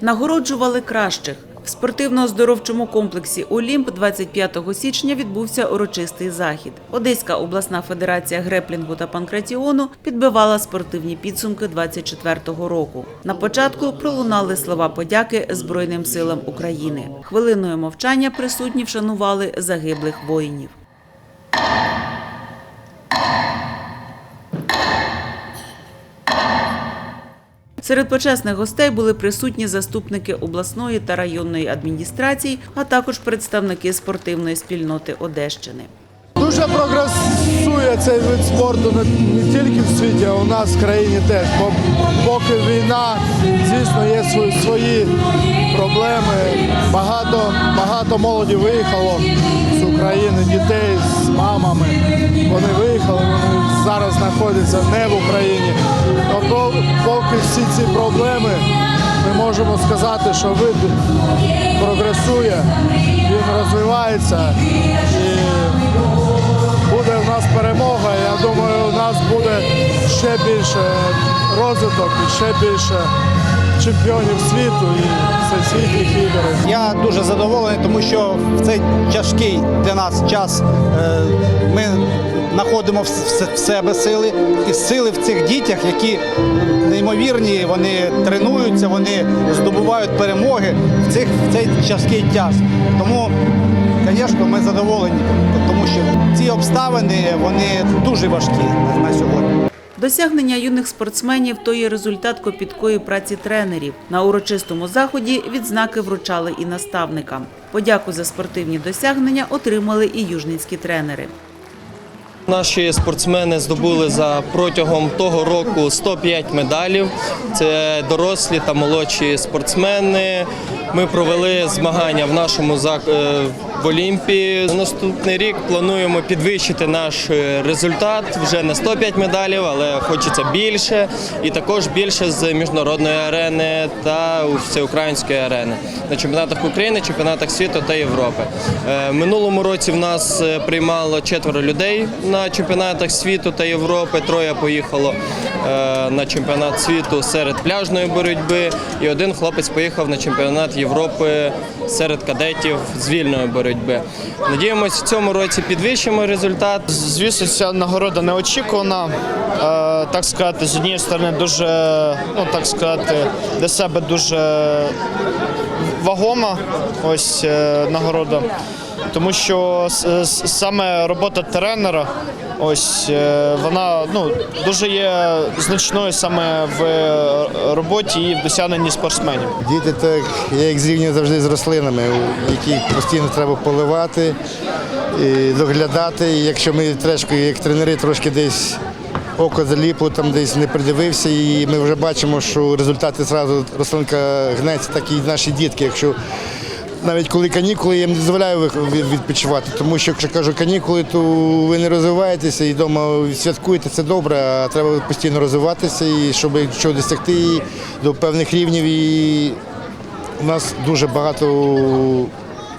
Нагороджували кращих. В спортивно-оздоровчому комплексі Олімп 25 січня відбувся урочистий захід. Одеська обласна федерація греплінгу та панкратіону підбивала спортивні підсумки 24-го року. На початку пролунали слова подяки Збройним силам України. Хвилиною мовчання присутні вшанували загиблих воїнів. Серед почесних гостей були присутні заступники обласної та районної адміністрацій, а також представники спортивної спільноти Одещини. Дуже прогресує цей вид спорту не, тільки в світі, а у нас в країні теж. Бо поки війна, звісно, є свої, свої проблеми. Багато, багато молоді виїхало з України, дітей з мамами. Вони виїхали, вони зараз знаходяться не в Україні. Поки всі ці проблеми, ми можемо сказати, що вид прогресує, він розвивається. І буде в нас перемога. Я думаю, у нас буде ще більше розвиток і ще більше чемпіонів світу і всесвітніх ігор. Я дуже задоволений, тому що в цей тяжкий для нас час е, ми знаходимо в себе сили і сили в цих дітях, які неймовірні, вони тренуються, вони здобувають перемоги в цих в цей тяжкий час. Тому, звісно, ми задоволені, тому що ці обставини вони дуже важкі на- на сьогодні. Досягнення юних спортсменів то є результат копіткої праці тренерів. На урочистому заході відзнаки вручали і наставникам. Подяку за спортивні досягнення отримали і южницькі тренери. Наші спортсмени здобули за протягом того року 105 медалів. Це дорослі та молодші спортсмени. Ми провели змагання в нашому е, в Олімпії. Наступний рік плануємо підвищити наш е, результат вже на 105 медалів, але хочеться більше, і також більше з міжнародної арени та всеукраїнської арени на чемпіонатах України, чемпіонатах світу та Європи. Е, Минулому році в нас приймало четверо людей на чемпіонатах світу та Європи. Троє поїхало на чемпіонат світу серед пляжної боротьби, і один хлопець поїхав на чемпіонат Європи серед кадетів з вільної боротьби. Надіємось, в цьому році підвищимо результат. Звісно, ця нагорода неочікувана. Е, так сказати, з однієї сторони, дуже, ну так сказати, для себе дуже вагома ось е, нагорода. Тому що саме робота тренера, ось е, вона ну дуже є значною саме в роботі і в досягненні спортсменів. Діти так, я їх зрівнюю завжди з рослинами, які постійно треба поливати, і доглядати. І якщо ми трошки, як тренери, трошки десь око заліпло, там десь не придивився, і ми вже бачимо, що результати зразу рослинка гнеться, так і наші дітки. Якщо навіть коли канікули, я не дозволяю відпочивати, тому що якщо кажу канікули, то ви не розвиваєтеся і вдома святкуєте, це добре, а треба постійно розвиватися, і щоб чого досягти до певних рівнів. І у нас дуже багато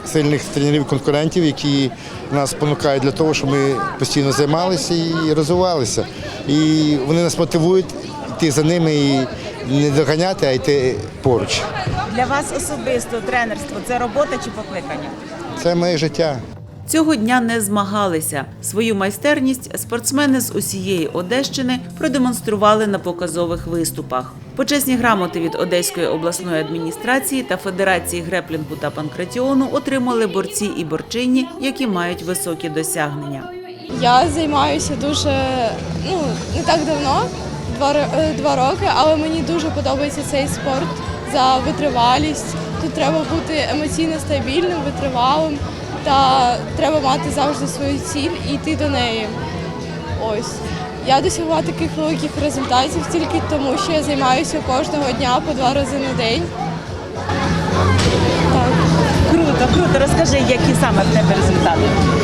сильних тренерів-конкурентів, які нас спонукають для того, щоб ми постійно займалися і розвивалися. І вони нас мотивують йти за ними і не доганяти, а йти поруч. Для вас особисто тренерство це робота чи покликання? Це моє життя. Цього дня не змагалися. Свою майстерність спортсмени з усієї Одещини продемонстрували на показових виступах. Почесні грамоти від Одеської обласної адміністрації та Федерації греплінгу та панкратіону отримали борці і борчині, які мають високі досягнення. Я займаюся дуже ну не так давно, два, е, два роки, але мені дуже подобається цей спорт за витривалість. Тут треба бути емоційно стабільним, витривалим та треба мати завжди свою ціль і йти до неї. Ось. Я досягла таких великих результатів тільки тому, що я займаюся кожного дня по два рази на день. Круто, круто. Розкажи, які саме в тебе результати.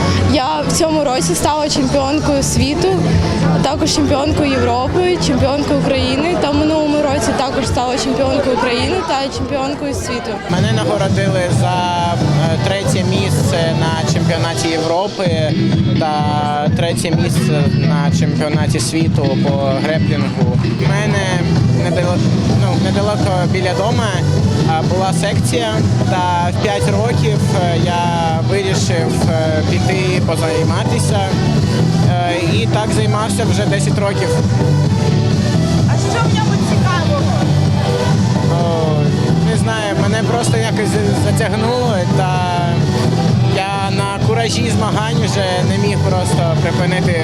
Цьому році стала чемпіонкою світу, також чемпіонкою Європи, чемпіонкою України. Та в минулому році також стала чемпіонкою України та чемпіонкою світу. Мене нагородили за е, третє місце на чемпіонаті Європи та третє місце на чемпіонаті світу по греплінгу. У мене недалеко, ну, недалеко біля дома була секція, та в 5 років е, я вирішив е, піти позайматися. Е, І так займався вже 10 років. А що в ньому цікавого? О, не знаю, мене просто якось затягнуло, та я на куражі змагань вже не міг просто припинити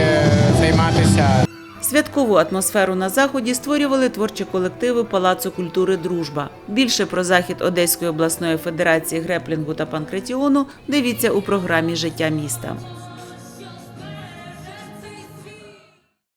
займатися. Святкову атмосферу на заході створювали творчі колективи Палацу культури Дружба. Більше про захід Одеської обласної федерації греплінгу та панкретіону дивіться у програмі Життя міста.